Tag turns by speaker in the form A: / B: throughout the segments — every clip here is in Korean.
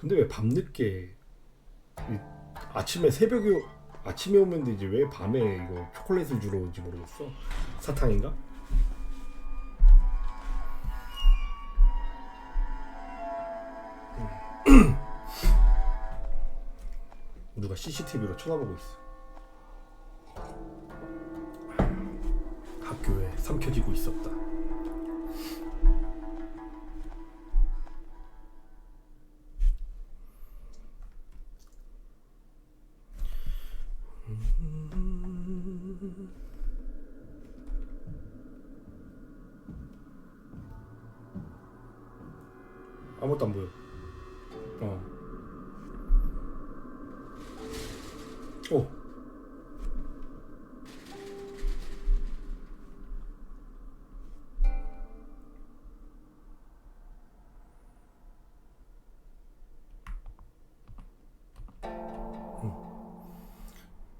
A: 근데 왜 밤늦게 이 아침에 새벽에 아침에 오면 되지 왜 밤에 이거 초콜릿을 주러 오는지 모르겠어. 사탕인가? 누가 CCTV로 쳐다보고 있어. 학교에 삼켜지고 있었다 아무것도 안 보여. 어. 오. 음.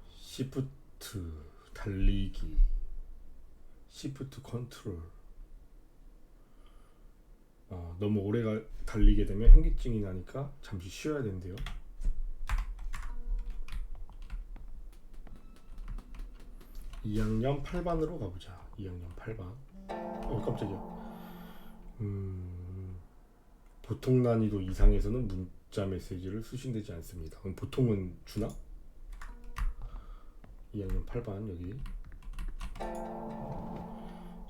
A: 시프트 달리기 시프트 컨트롤 어, 너무 오래 가, 달리게 되면 현기증이 나니까 잠시 쉬어야 된대요. 이학년 8반으로 가보자. 2학년 8반. 어 깜짝이야. 음, 보통 난이도 이상에서는 문자 메시지를 수신되지 않습니다. 그럼 보통은 주나? 2학년 8반 여기.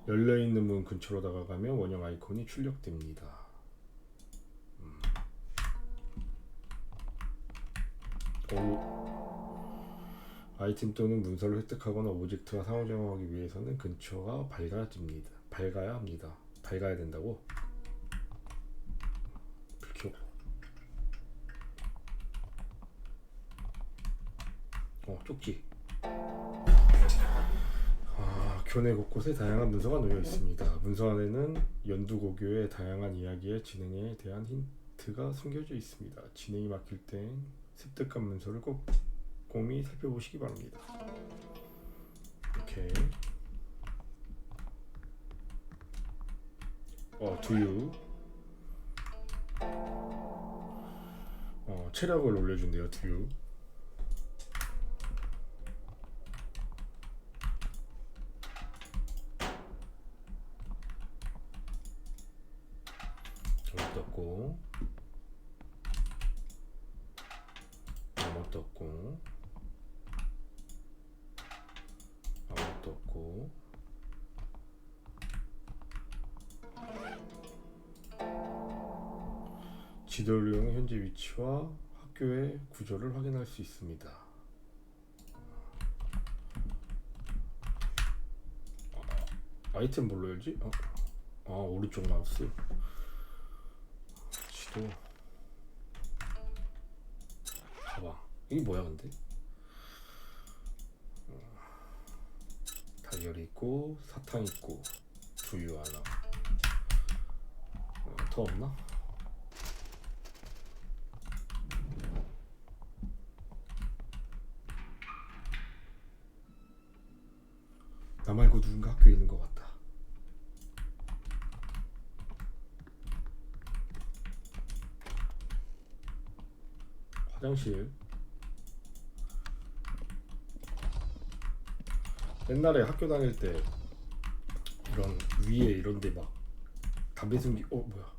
A: 열려 있는 문 근처로 다가가면 원형 아이콘이 출력됩니다. 음. 오. 아이템 또는 문서를 획득하거나 오브젝트와 상호작용하기 위해서는 근처가 밝아집니다. 밝아야 합니다. 밝아야 된다고? 불 켜고. 어, 쪽지. 아, 교내 곳곳에 다양한 문서가 놓여 있습니다. 문서 안에는 연두고교의 다양한 이야기의 진행에 대한 힌트가 숨겨져 있습니다. 진행이 막힐 땐 습득한 문서를 꼭 꼼꼼히 살펴보시기 바랍니다. 오케이. 어, 두유. 어, 체력을 올려준대요, 두유. 구조를 확인할 수 있습니다. 아, 아이템 뭘로 열지? 어. 아 오른쪽 마우스. 지도. 가방. 이게 뭐야 근데? 어, 다이어리 있고 사탕 있고 두유 하나. 어, 더 없나? 누군가 학교에 있는 것 같다. 화장실. 옛날에 학교 다닐 때 이런 위에 이런 데 막 담배 숨기 어 뭐야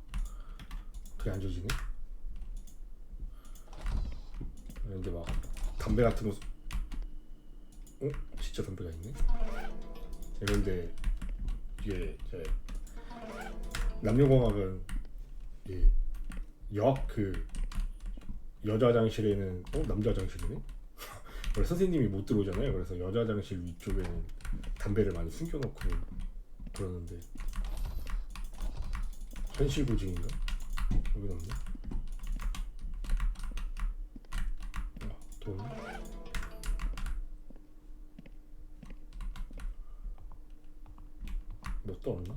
A: 그게 안 져지네 이런 데 막 담배 같은 거 어? 진짜 담배가 있네 이런데 이게 이제 남녀공학은 이역그 여자 화장실에는 어 남자 화장실이네 원래 선생님이 못 들어오잖아요. 그래서 여자 화장실 위쪽에는 담배를 많이 숨겨놓고 그러는데 현실 고증인가? 여기 없네. 어, 또 없네. 뭐또 없나?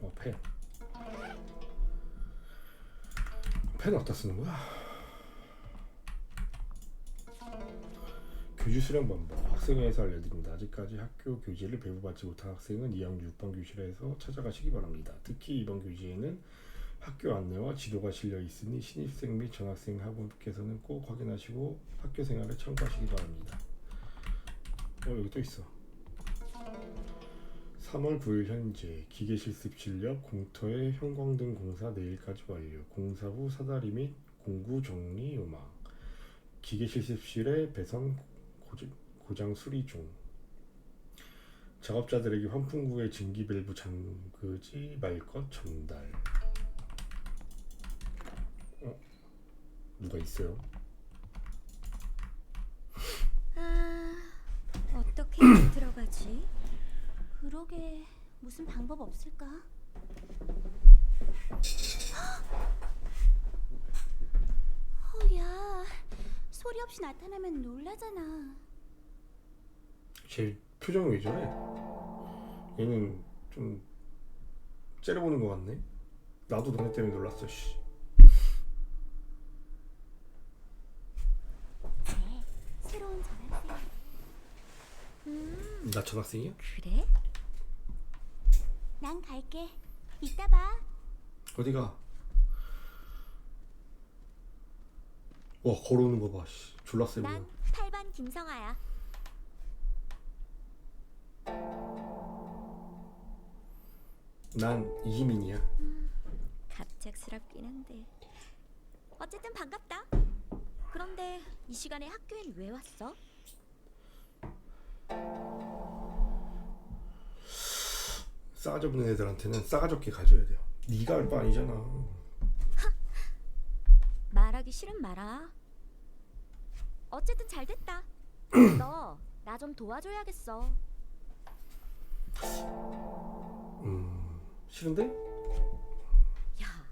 A: 어 펜. 펜 어디다 쓰는 거야? 교주 수련 방법 학생회에서 알려드립니다. 아직까지 학교 교재를 배부받지 못한 학생은 2학년 6번 교실에서 찾아가시기 바랍니다. 특히 이번 교재에는 학교 안내와 지도가 실려 있으니 신입생 및 전학생 학우께서는 꼭 확인하시고 학교 생활에 참고하시기 바랍니다. 어 여기 또 있어. 3월 9일 현재 기계 실습 실력 공터의 형광등 공사 내일까지 완료. 공사 후 사다리 및 공구 정리 요망. 기계 실습실의 배선 고장 수리 중. 작업자들에게 환풍구의 증기 밸브 잠그지 말 것 전달. 어? 누가 있어요?
B: 아, 어떻게 들어가지? 그러게 무슨 방법 없을까? 헐야, 소리 없이 나타나면 놀라잖아.
A: 쟤 표정이 왜 저래? 얘는 좀 째려보는 것 같네. 나도 너네 때문에 놀랐어. 씨.
B: 쟤 새로운 전학생. 음,
A: 나 전학생이야?
B: 그래? 난 갈게. 이따 봐.
A: 어디가? 와 걸어오는 거 봐. 씨. 졸라 세 보여.
B: 난 8반 김성아야.
A: 난 이희민이야.
B: 갑작스럽긴 한데. 어쨌든 반갑다. 그런데 이 시간에 학교엔 왜 왔어?
A: 싸가지 없는 애들한테는 싸가지 없게 가져야 돼요. 네가 할 바 아니잖아.
B: 말하기 싫은 말아. 어쨌든 잘 됐다. 너 나 좀 도와줘야겠어.
A: 음 싫은데?
B: 야,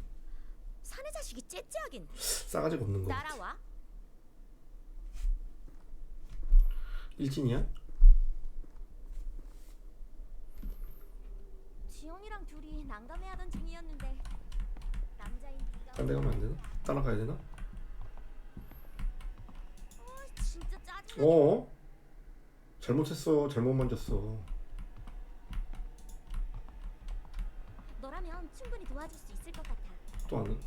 B: 사내 자식이 째째하긴.
A: 싸가지가 없는 거. 같아.
B: 따라와.
A: 일진이야?
B: 지영이랑 둘이 난감해하던 중이었는데 남자인 네가.
A: 딴데 가면 안 되나? 따라가야 되나?
B: 어, 진짜 짜증나.
A: 어? 잘못했어. 잘못 만졌어.
B: 너라면 충분히 도와줄 수 있을 것 같아.
A: 또 안.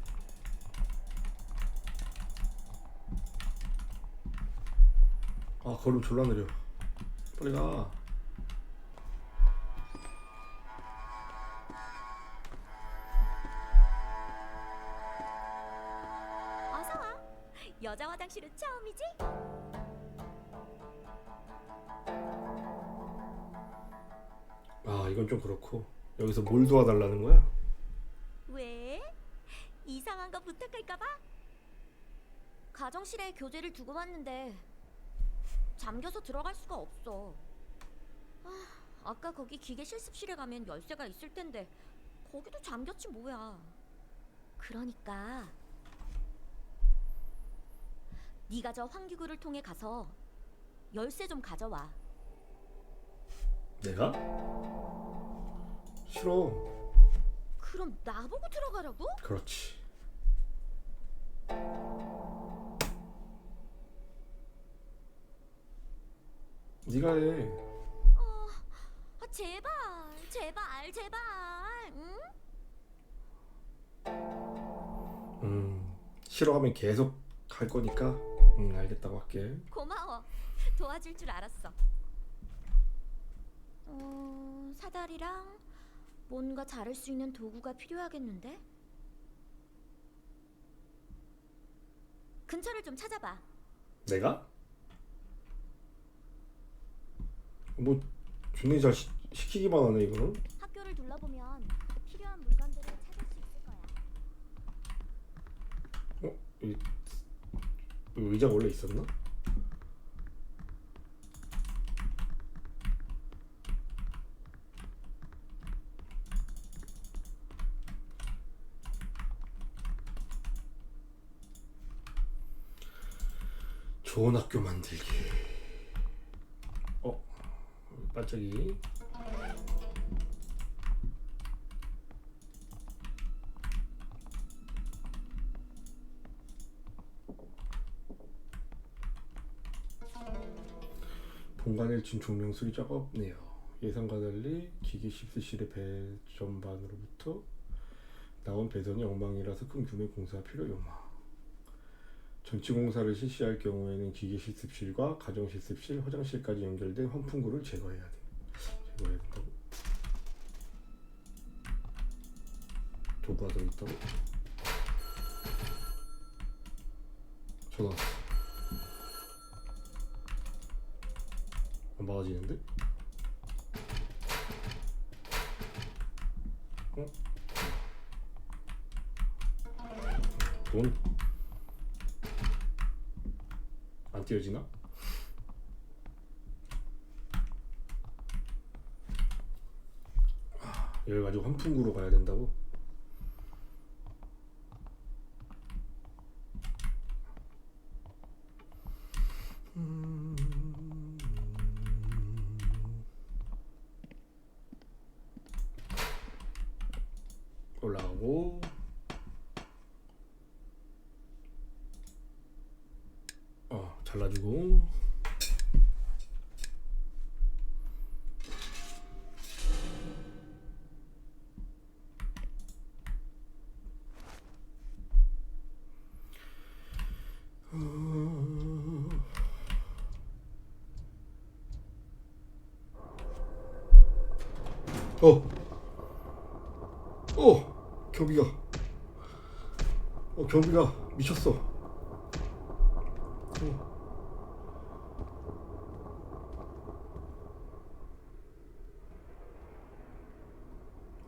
A: 아 걸음 졸라 느려. 빨리 가.
B: 여자 화장실은 처음이지?
A: 아 이건 좀 그렇고 여기서 뭘 도와달라는 거야?
B: 왜? 이상한 거 부탁할까봐? 가정실에 교재를 두고 왔는데 잠겨서 들어갈 수가 없어. 아, 아까 거기 기계 실습실에 가면 열쇠가 있을 텐데 거기도 잠겼지 뭐야. 그러니까 네가 저 환기구를 통해 가서 열쇠 좀 가져와.
A: 내가? 싫어.
B: 그럼 나보고 들어가라고?
A: 그렇지. 네가 해.
B: 아, 제발, 제발, 제발. 응?
A: 음 싫어하면 계속 갈 거니까 응 알겠다고 할게.
B: 고마워. 도와줄 줄 알았어. 어, 사다리랑 뭔가 자를 수 있는 도구가 필요하겠는데? 근처를 좀 찾아봐.
A: 내가? 뭐 존나 잘 시, 시키기만 하네 이거는.
B: 학교를 둘러보면 필요한 물건들을 찾을 수 있을 거야.
A: 어? 이, 이 의자가 원래 있었나? 좋은 학교 만들기. 어? 반짝이. 1층 조명 수리 작업네요. 예상과 달리 기계 14실의 배전반으로부터 나온 배선이 엉망이라서 큰 규모 공사 필요 요마. 전치 공사를 실시할 경우에는 기계 실습실과 가정 실습실, 화장실까지 연결된 환풍구를 제거해야 돼. 제거해야 된다고. 도구가 더 있다고. 전화 왔어. 안 막아지는데? 어? 돈? 안 띄어지나? 여기 가지고 환풍구로 가야 된다고 어 잘라주고 어. 어, 경비가. 어, 경비가 미쳤어. 어.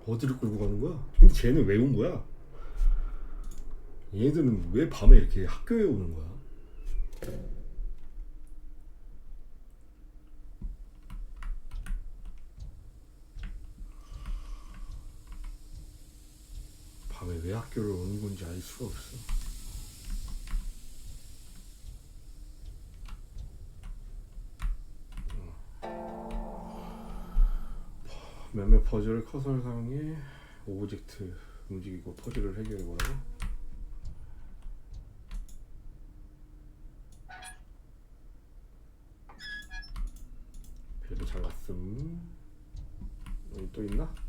A: 어디를 끌고 가는 거야? 근데 쟤는 왜 온 거야? 얘들은 왜 밤에 이렇게 학교에 오는 거야? 밤에 왜 학교를 오는 건지 알 수가 없어. 어. 몇몇 퍼즐을 커서를 사용해 오브젝트 움직이고 퍼즐을 해결해 보라고. 벨도 잠갔음. 여기 또 있나?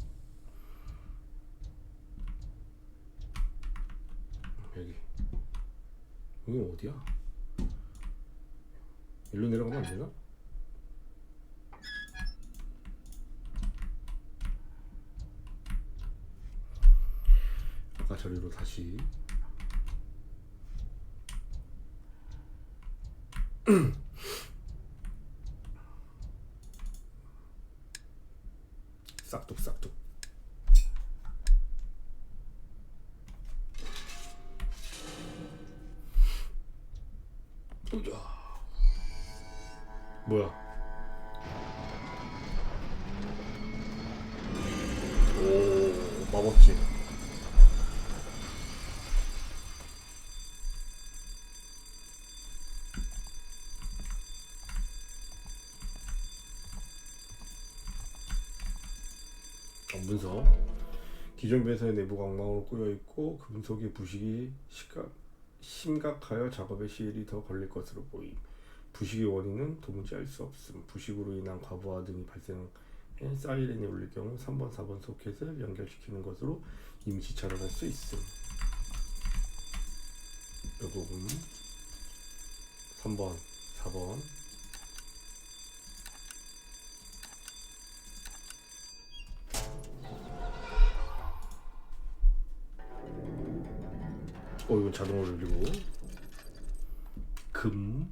A: 여기 여기 어디야? 일로 내려가면 안 되나? 아까 저리로 다시 뭐야? 오 마법지. 어, 문서. 기존 배선의 내부가 엉망으로 꼬여 있고 그 금속의 부식이 시각 심각하여 작업에 시일이 더 걸릴 것으로 보임. 부식의 원인은 도무지 알 수 없음. 부식으로 인한 과부하 등이 발생해 사이렌이 울릴 경우 3번, 4번 소켓을 연결시키는 것으로 임시 차단할 수 있음. 이 부분 3번, 4번 어 이건 자동으로 울리고 금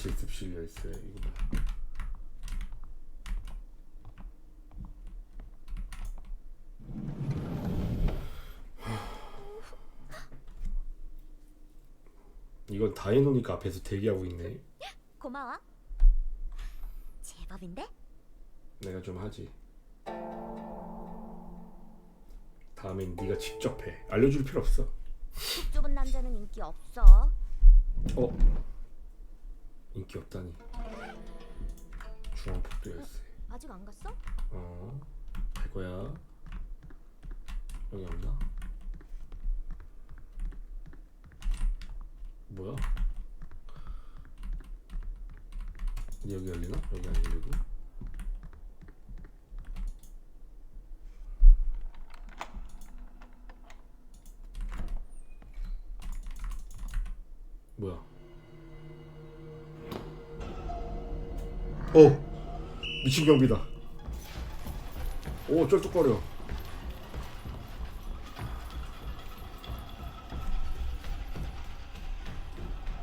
A: 가사 실습실 열쇠 이거 뭐야 이건 다 해놓으니까 앞에서 대기하고 있네
B: 고마워. 제법인데?
A: 내가 좀 하지. 다음엔 네가 직접 해. 알려줄 필요 없어.
B: 속 좁은 남자는 인기 없어.
A: 어? 인기 없다니. 중앙폭도 열쇠.
B: 아직 안 갔어?
A: 어? 갈 거야. 여기 없나? 뭐야? 여기 열리나? 여기 안 열리고 어 미친 경비다. 오 쩔뚝거려.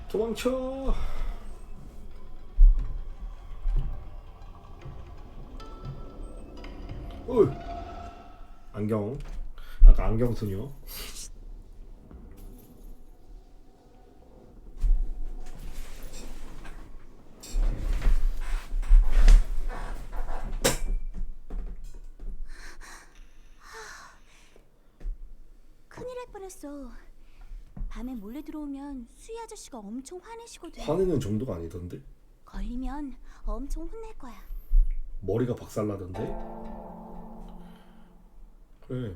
A: 도망쳐. 어이 안경. 아까 안경 소녀
C: 뻔했어. 밤에 몰래 들어오면 수희 아저씨가 엄청 화내시거든.
A: 화내는 정도가 아니던데
C: 걸리면 엄청 혼낼 거야.
A: 머리가 박살나던데 그래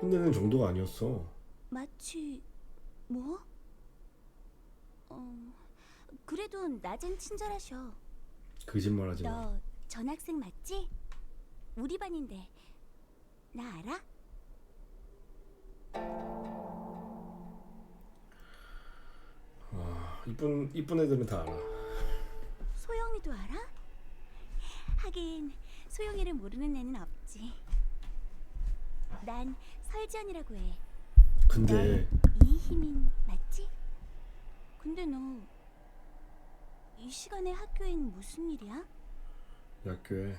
A: 혼내는 정도가 아니었어
C: 마치 뭐? 어 그래도 낮엔 친절하셔.
A: 거짓말하지 마
C: 너 전학생 맞지? 우리 반인데 나 알아?
A: 이쁜 이쁜 애들은 다 알아
C: 소영이도 알아? 하긴 소영이를 모르는 애는 없지. 난 설지연이라고 해.
A: 근데
C: 이희민 맞지? 근데 너 이 시간에 학교엔 무슨 일이야?
A: 학교에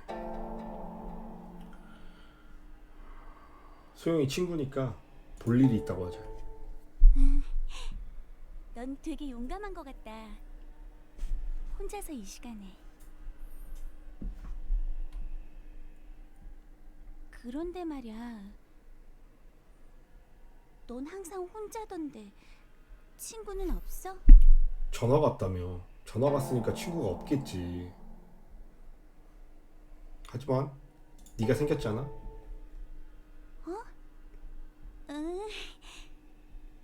A: 소영이 친구니까 볼 일이 있다고 하자
C: 넌 되게 용감한 것 같다. 혼자서 이 시간에. 그런데 말이야. 넌 항상 혼자던데 친구는 없어?
A: 전화 왔다며 전화 왔으니까 친구가 없겠지 하지만 네가 생겼잖아
C: 응.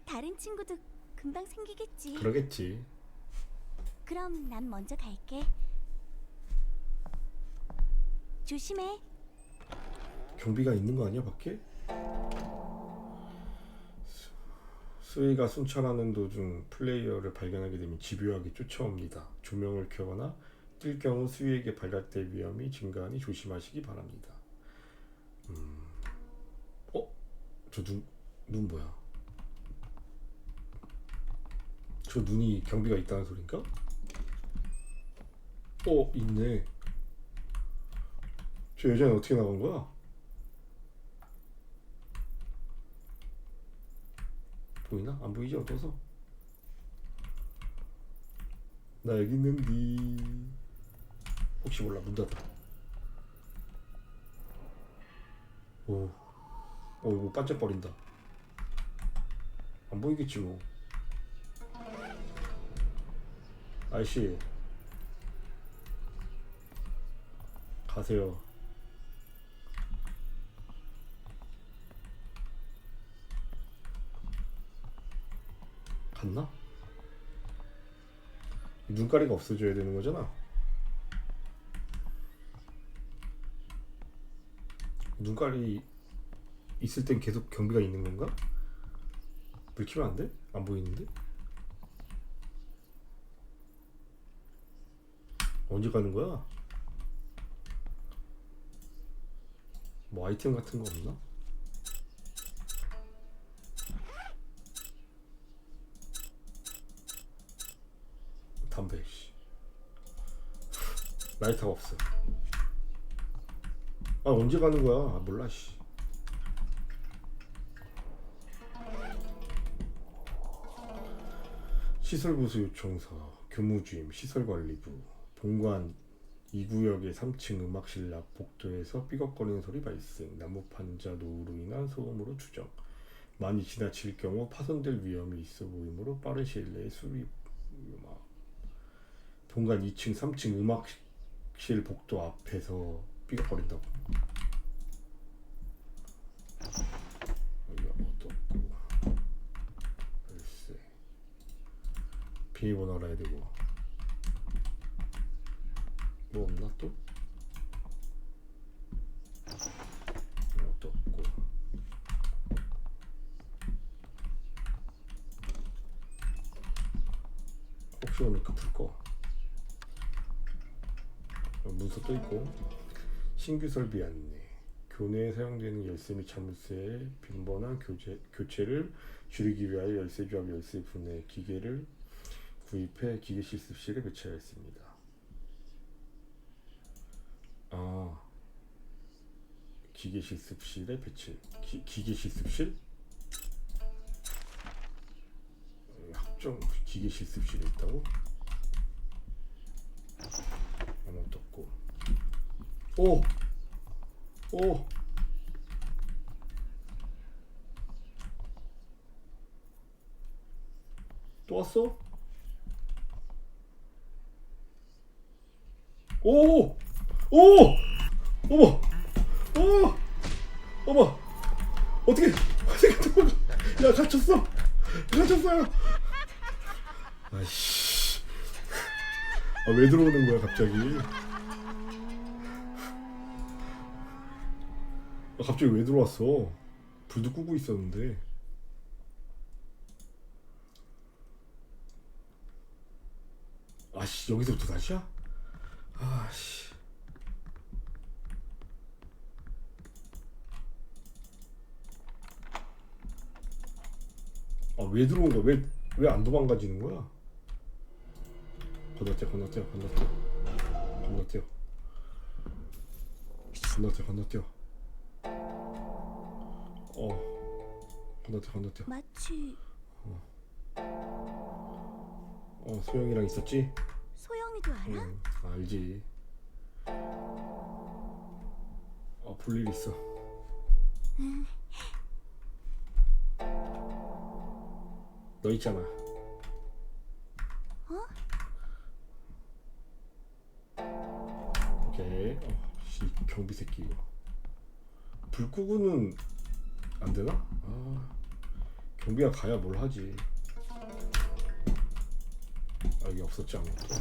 C: 다른 친구도 금방 생기겠지.
A: 그러겠지
C: 그럼 난 먼저 갈게. 조심해.
A: 경비가 있는 거 아니야 밖에? 수- 수희가 순찰하는 도중 플레이어를 발견하게 되면 집요하게 쫓아옵니다. 조명을 켜거나 뛸 경우 수희에게 발각될 위험이 증가하니 조심하시기 바랍니다. 음, 어? 저 눈, 눈 뭐야? 저 눈이 경비가 있다는 소린가? 어, 있네. 저 여자는 어떻게 나간 거야? 보이나? 안 보이지 어두워서 나 여기 있는디 혹시 몰라 문 닫아 오, 오 이거 반짝거린다 안 보이겠지 뭐 아이씨 가세요 갔나? 눈가리가 없어져야 되는 거잖아. 눈가리 있을 땐 계속 경비가 있는 건가? 불 켜면 안 돼? 안 보이는데? 언제 가는 거야? 뭐 아이템 같은 거 없나? 담배 씨. 라이터가 없어. 아 언제 가는 거야? 아 몰라 씨. 시설부수 요청서, 교무주임, 시설관리부, 본관 2구역의 3층 음악실 앞 복도에서 삐걱거리는 소리 발생, 나무 판자 노후로 인한 소음으로 추정. 많이 지나칠 경우 파손될 위험이 있어 보이므로 빠른 시일 내에 수리 음악. 본관 2층, 3층 음악실 복도 앞에서 삐걱거린다고. 비밀번호 알아야 되고. 뭐 없나 또? 이것도 없고 혹시 오니까 불꺼 어, 문서 또 있고 신규 설비 안내 교내에 사용되는 열쇠 및 자물쇠의 빈번한 교체, 교체를 줄이기 위하여 열쇠 조합 열쇠 분해 기계를 구입해 기계 실습실에 배치하였습니다. 아 기계 실습실에 배치 기, 기계 실습실 어, 합정 기계 실습실에 있다고? 아무것도 없고 오! 오! 또 왔어? 오! 오! 어머! 어! 어머! 어떻게 어떻게 도망가? 야 갇혔어! 갇혔어요! 아이씨 아, 왜 들어오는 거야 갑자기? 아, 갑자기 왜 들어왔어? 불도 끄고 있었는데 아씨 여기서부터 다시야? 아씨 아 왜 들어온 거야? 왜 왜 안 도망가지는 거야? 건너뛰어 건너뛰어 건너뛰어. 건너뛰어. 건너뛰어 건너뛰어. 어. 건너뛰어 건너뛰어.
C: 마치
A: 어. 소영이랑 있었지?
C: 소영이도 알아?
A: 응 알지. 어 볼 일 있어 너 있잖아. 오케이. 어 씨 경비 새끼 이거. 불 끄고는 안 되나? 아 경비가 가야 뭘 하지? 아 여기 없었지 아무것도.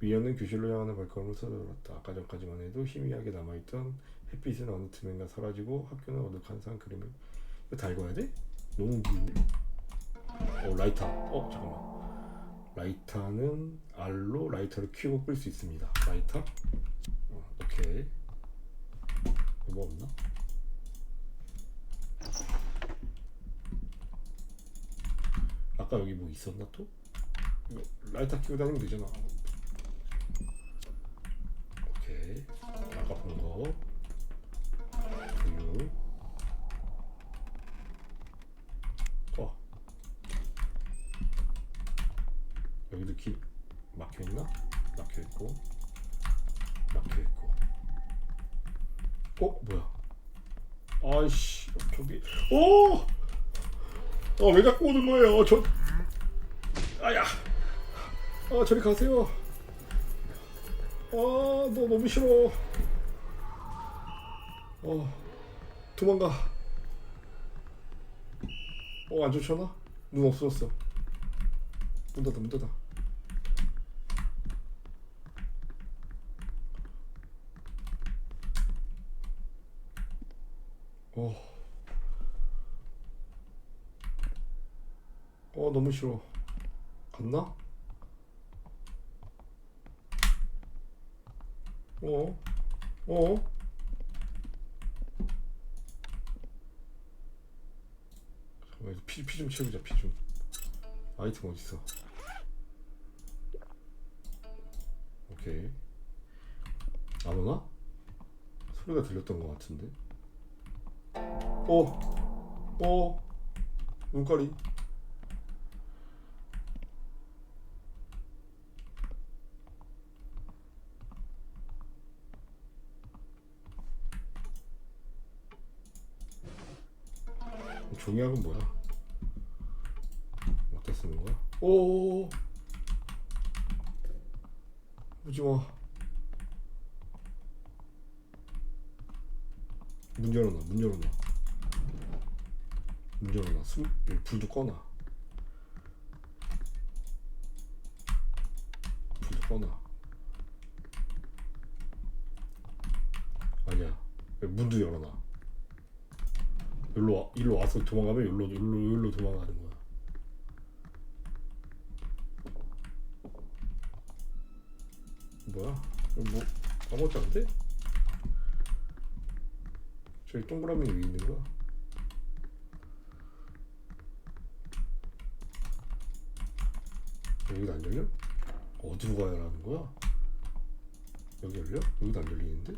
A: 미연은 교실로 향하는 발걸음을 서둘렀다. 아까 전까지만 해도 희미하게 남아있던 햇빛은 어느 틈엔가 사라지고 학교는 어둑한 그림을 이거 다 읽어야 돼? 너무 긴데? 어 라이터 어 잠깐만 라이터는 R로 라이터를 켜고 끌 수 있습니다 라이터 어, 오케이 뭐 없나? 아까 여기 뭐 있었나 또? 이거 라이터 켜고 다니면 되잖아 오케이 아까 본거 있고 막혀있고 어? 뭐야 아이씨 저기 오! 어, 왜 자꾸 오는 거예요? 저, 아야, 아, 저리 가세요. 아, 너 너무 싫어. 어, 도망가. 어, 안 좋잖아? 눈 없어졌어. 문 닫아, 문 닫아. 어. 어 너무 싫어 갔나? 어? 어? 잠깐만 피피 좀 채우자 피 좀 아이템 어딨어 오케이 안 오나? 소리가 들렸던 것 같은데 어? 어? 눈가리 종이학은 뭐야? 어디다 쓰는 거야? 오 오지마 문 열어놔 문 열어놔 문 열어놔 숨 불도 꺼놔 전화. 아니야. 왜 문도 열어놔. 여기로 와, 일로 와서 도망가면 여기로 여기로 여기로 도망가는 거야. 뭐야? 뭐 아무것도 안 돼? 저기 동그라미 왜 있는 거야? 여기도 안 열려? 어디로 가야 하는 거야? 여기 열려? 여기도 안 열리는데?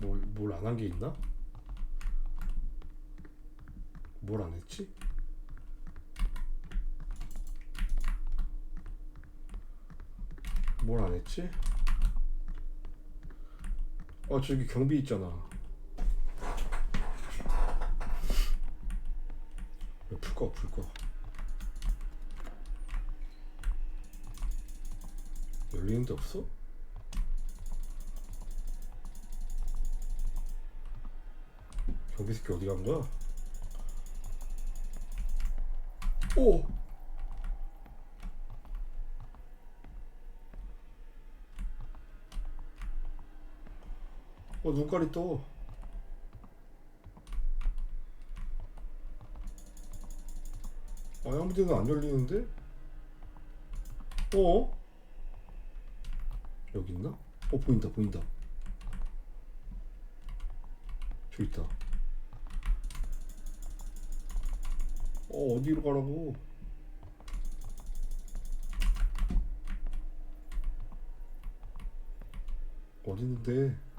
A: 뭘 뭘 안 한 게 있나? 뭘 안 했지? 뭘 안 했지? 아 저기 경비 있잖아. 왜풀 거, 풀 거. 열리는 데 없어? 경비 새끼 어디 간 거야? 오! 어 눈깔이 떠. 아니 아무 데나 안 열리는데? 어? 여기 있나? 어 보인다 보인다. 저기 있다. 어 어디로 가라고? 어디 있는데?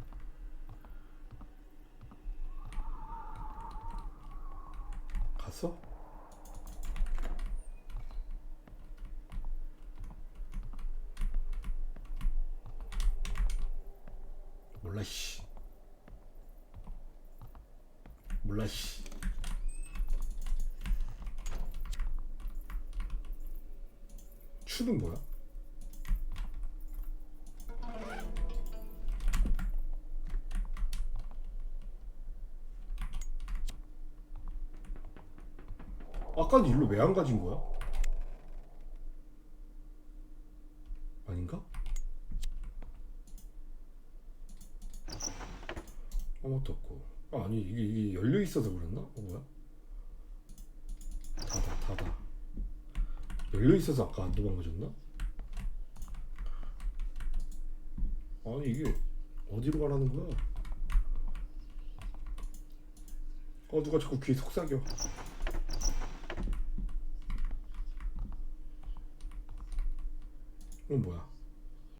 A: 갔어? 몰라 씨 몰라 씨 추는 뭐야? 아까는 일로 왜 안 가진 거야? 아닌가? 아무것도 없고 아, 아니 이게, 이게 열려 있어서 그랬나? 어 뭐야? 닫아 닫아 열려 있어서 아까 안 도망가졌나? 아니 이게 어디로 가라는 거야? 어 누가 자꾸 귀에 속삭여 이건 뭐야?